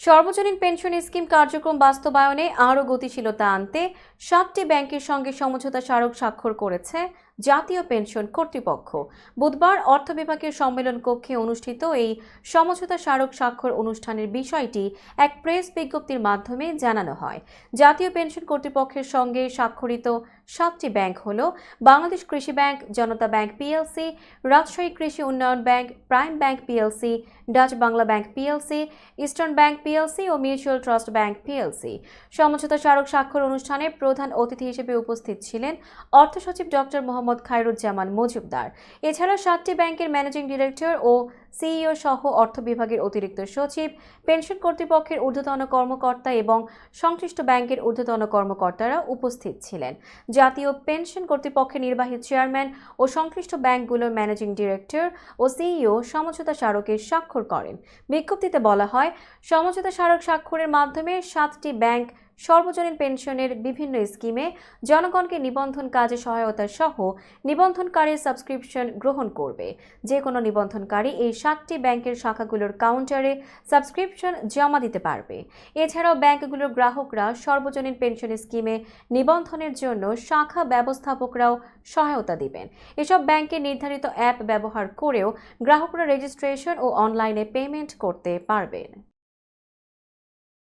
সর্বজনীন pension scheme কার্যক্রম বাস্তবায়নে আরও গতিশীলতা আনতে সাতটি ব্যাংকের সঙ্গে সমঝোতা স্মারক স্বাক্ষর করেছে জাতীয় পেনশন কর্তৃপক্ষ। বুধবার অর্থ বিভাগের সম্মেলন কক্ষে অনুষ্ঠিত এই সমঝোতা স্মারক স্বাক্ষর অনুষ্ঠানের বিষয়টি এক প্রেস বিজ্ঞপ্তির মাধ্যমে জানানো হয়। জাতীয় পেনশন কর্তৃপক্ষের সঙ্গে স্বাক্ষরিত সাতটি ব্যাংক হল Bangladesh Krishi bank, Janata bank PLC, Rajshahi Krishi Unnayan bank, prime bank PLC, Dutch Bangla bank PLC, eastern bank PLC ও মিউচুয়াল ট্রাস্ট ব্যাংক পিএলসি। সমঝোতা স্মারক স্বাক্ষর অনুষ্ঠানে প্রধান অতিথি হিসেবে উপস্থিত ছিলেন অর্থ সচিব ডক্টর মোহাম্মদ খায়রুজ্জামান মজুমদার। এছাড়া সাতটি ব্যাংকের ম্যানেজিং ডিরেক্টর ও সিইও সহ অর্থ বিভাগের অতিরিক্ত সচিব, পেনশন কর্তৃপক্ষের ঊর্ধ্বতন কর্মকর্তা এবং সংশ্লিষ্ট ব্যাংকের ঊর্ধ্বতন কর্মকর্তারা উপস্থিত ছিলেন। জাতীয় পেনশন কর্তৃপক্ষের নির্বাহী চেয়ারম্যান ও সংশ্লিষ্ট ব্যাংকগুলোর ম্যানেজিং ডিরেক্টর ও সিইও সমঝোতা স্মারকে স্বাক্ষর করেন। বিজ্ঞপ্তিতে বলা হয়, সমঝোতা স্মারক স্বাক্ষরের মাধ্যমে সাতটি ব্যাংক সর্বজনীন পেনশনের বিভিন্ন স্কিমে জনগণকে নিবন্ধন কাজে সহায়তা সহ নিবন্ধনকারীর সাবস্ক্রিপশন গ্রহণ করবে। যে কোনো নিবন্ধনকারী এই সাতটি ব্যাংকের শাখাগুলোর কাউন্টারে সাবস্ক্রিপশন জমা দিতে পারবে। এছাড়াও ব্যাংকগুলোর গ্রাহকরা সর্বজনীন পেনশন স্কিমে নিবন্ধনের জন্য শাখা ব্যবস্থাপকরাও সহায়তা দিবেন। এসব ব্যাংকের নির্ধারিত অ্যাপ ব্যবহার করেও গ্রাহকরা রেজিস্ট্রেশন ও অনলাইনে পেমেন্ট করতে পারবেন।